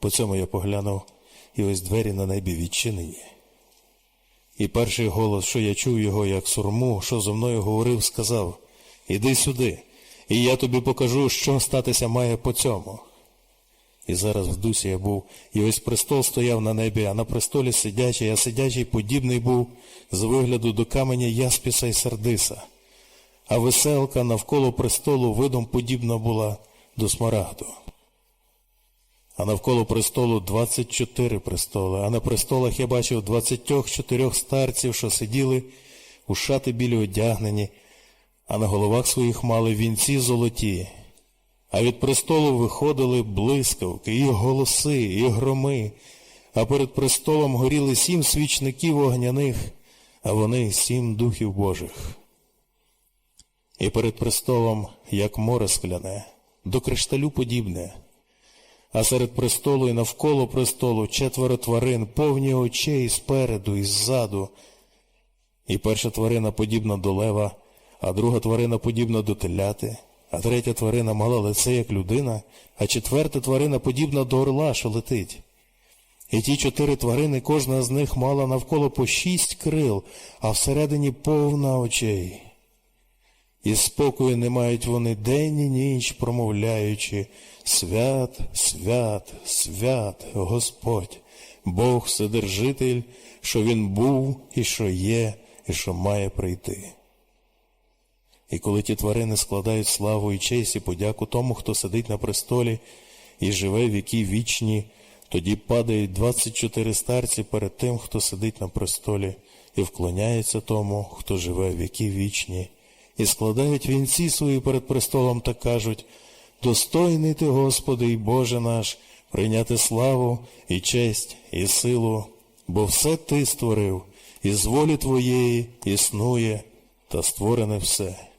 По цьому я поглянув, і ось двері на небі відчинені. І перший голос, що я чув його, як сурму, що зо мною говорив, сказав Іди сюди, і я тобі покажу, що статися має по цьому. І зараз в дусі я був, і ось престол стояв на небі, а на престолі сидячий, а сидячий подібний був з вигляду до каменя Яспіса і Сардиса, а веселка навколо престолу видом подібна була до смарагду. А навколо престолу 24 престоли, а на престолах я бачив 24 старців, що сиділи у шати білі одягнені, а на головах своїх мали вінці золоті. А від престолу виходили блискавки, і голоси, і громи, а перед престолом горіли сім свічників огняних, а вони сім духів Божих. І перед престолом, як море скляне, до кришталю подібне, а серед престолу і навколо престолу четверо тварин, повні очей спереду і ззаду. І перша тварина подібна до лева, а друга тварина подібна до теляти, а третя тварина мала лице, як людина, а четверта тварина подібна до орла, що летить. І ті чотири тварини, кожна з них мала навколо по шість крил, а всередині повна очей. І спокою не мають вони день і ніч, промовляючи Свят, свят, свят, Господь, Бог Вседержитель, що Він був і що є, і що має прийти. І коли ті тварини складають славу і честь і подяку тому, хто сидить на престолі і живе віки вічні, тоді падають 24 старці перед тим, хто сидить на престолі, і вклоняється тому, хто живе віки вічні, і складають вінці свої перед престолом та кажуть Достойний ти, Господи і Боже наш, прийняти славу і честь, і силу, бо все ти створив, і з волі Твоєї існує та створене все.